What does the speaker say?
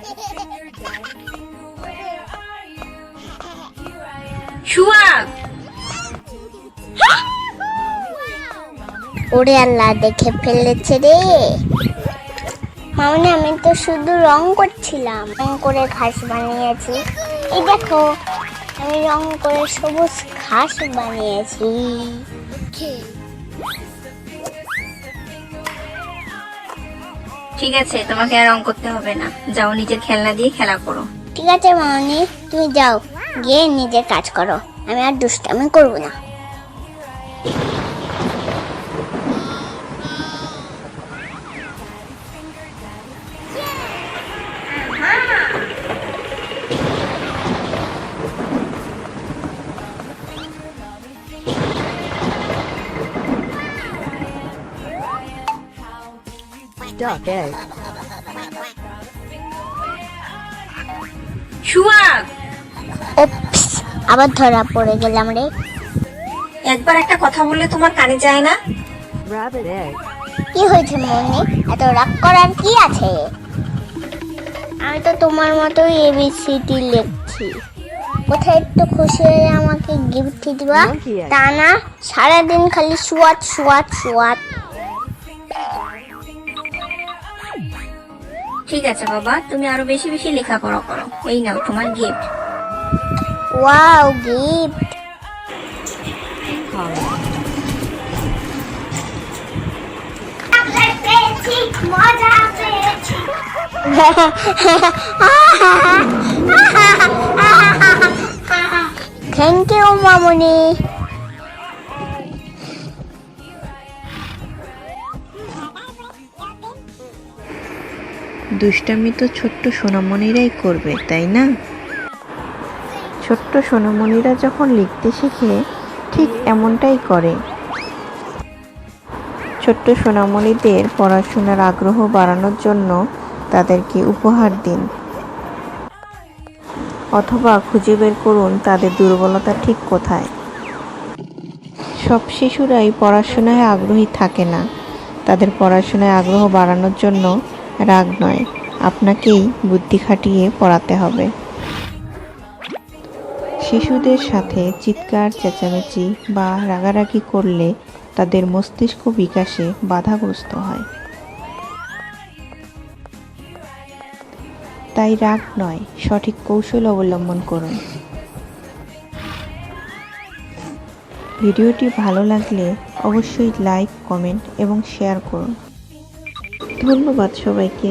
ওরে আল্লাহ, দেখে ফেলেছে রে। মামনি, আমি তো শুধু রং করছিলাম। রং করে ঘাস বানিয়েছি। এই দেখো, আমি রং করে সবুজ ঘাস বানিয়েছি। ঠিক আছে, তোমাকে আর রং করতে হবে না। যাও নিজের খেলনা দিয়ে খেলা করো। ঠিক আছে মামনি তুমি যাও। গিয়ে নিজের কাজ করো। আমি আর দুষ্টামি করব না। Duck egg. সুয়াগ ওপস আবার ধরা পড়ে গেলাম রে। একবার একটা কথা বললে তোমার কানে যায় না? Rabbit egg. কি হয়েছে মনি? এত রাগ করার কি আছে? আমি তো তোমার মতোই এবিসিডি লিখছি। কোথায় একটু খুশি হয়ে আমাকে গিফট দিবা. তা না সারাদিন খালি সুয়াত সুয়াত সুয়াত ঠিক আছে বাবা তুমি আরও বেশি বেশি লেখাপড়া করো। এই নাও তোমার গিফট ওয়াও গিফট মজা পেয়েছি। থ্যাংক ইউ মামনি। দুষ্টামি তো ছোট্ট সোনামণিরাই করবে, তাই না? ছোট্ট সোনামণিরা যখন লিখতে শেখে, ঠিক এমনটাই করে। ছোট্ট সোনামণিদের পড়াশোনার আগ্রহ বাড়ানোর জন্য তাদেরকে উপহার দিন। অথবা খুঁজে বের করুন তাদের দুর্বলতা ঠিক কোথায়। সব শিশুরাই পড়াশোনায় আগ্রহী থাকে না। তাদের পড়াশোনায় আগ্রহ বাড়ানোর জন্য রাগ নয়, আপনাকেই বুদ্ধি খাটিয়ে পড়াতে হবে। শিশুদের সাথে চিৎকার, চেঁচামেচি বা রাগারাগি করলে তাদের মস্তিষ্ক বিকাশে বাধাগ্রস্ত হয়। তাই রাগ নয়, সঠিক কৌশল অবলম্বন করুন। ভিডিওটি ভালো লাগলে অবশ্যই লাইক, কমেন্ট এবং শেয়ার করুন। ধন্যবাদ সবাইকে।